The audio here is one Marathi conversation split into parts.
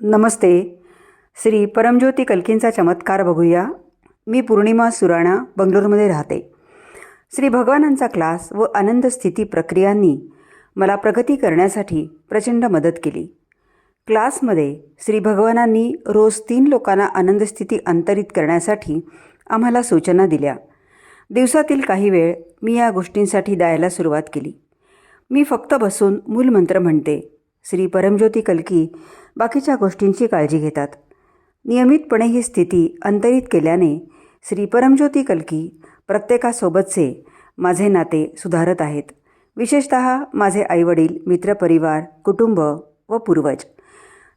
नमस्ते. श्री परमज्योती कल्कींचा चमत्कार बघूया. मी पूर्णिमा सुराणा बंगलोरमध्ये राहते. श्री भगवानांचा क्लास व आनंद स्थिती प्रक्रियांनी मला प्रगती करण्यासाठी प्रचंड मदत केली. क्लासमध्ये श्री भगवानांनी रोज तीन लोकांना आनंद स्थिती अंतरित करण्यासाठी आम्हाला सूचना दिल्या. दिवसातील काही वेळ मी या गोष्टींसाठी द्यायला सुरुवात केली. मी फक्त बसून मूलमंत्र म्हणते. श्री परमज्योती कलकी बाकीच्या गोष्टींची काळजी घेतात. नियमितपणे ही स्थिती अंतरित केल्याने श्री परमज्योती कलकी प्रत्येकासोबतचे माझे नाते सुधारत आहेत. विशेषत माझे आईवडील मित्रपरिवार कुटुंब व पूर्वज.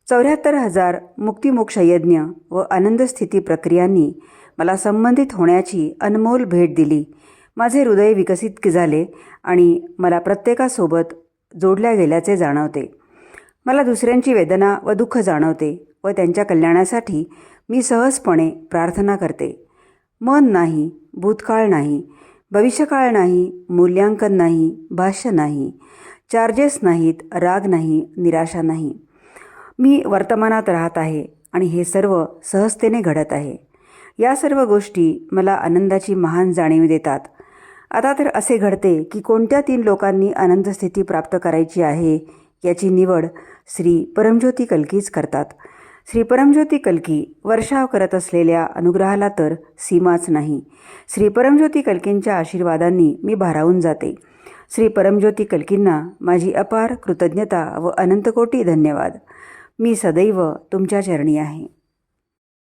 चौऱ्याहत्तर हजार मुक्तिमोक्ष यज्ञ व आनंदस्थिती प्रक्रियांनी मला संबंधित होण्याची अनमोल भेट दिली. माझे हृदय विकसित झाले आणि मला प्रत्येकासोबत जोडल्या गेल्याचे जाणवते. मला दुसऱ्यांची वेदना व दुःख जाणवते व त्यांच्या कल्याणासाठी मी सहजपणे प्रार्थना करते. मन नाही भूतकाळ नाही भविष्यकाळ नाही मूल्यांकन नाही भाष्य नाही चार्जेस नाहीत राग नाही निराशा नाही. मी वर्तमानात राहत आहे आणि हे सर्व सहजतेने घडत आहे. या सर्व गोष्टी मला आनंदाची महान जाणीव देतात. आता तर असे घडते की कोणत्या तीन लोकांनी आनंद स्थिती प्राप्त करायची आहे याची निवड श्री परमज्योती कलकीच करतात. श्री परमज्योती कलकी वर्षाव करत असलेल्या अनुग्रहाला तर सीमाच नाही. श्री परमज्योती कलकींच्या आशीर्वादांनी मी भारावून जाते. श्री परमज्योती कलकींना माझी अपार कृतज्ञता व अनंतकोटी धन्यवाद. मी सदैव तुमच्या चरणी आहे.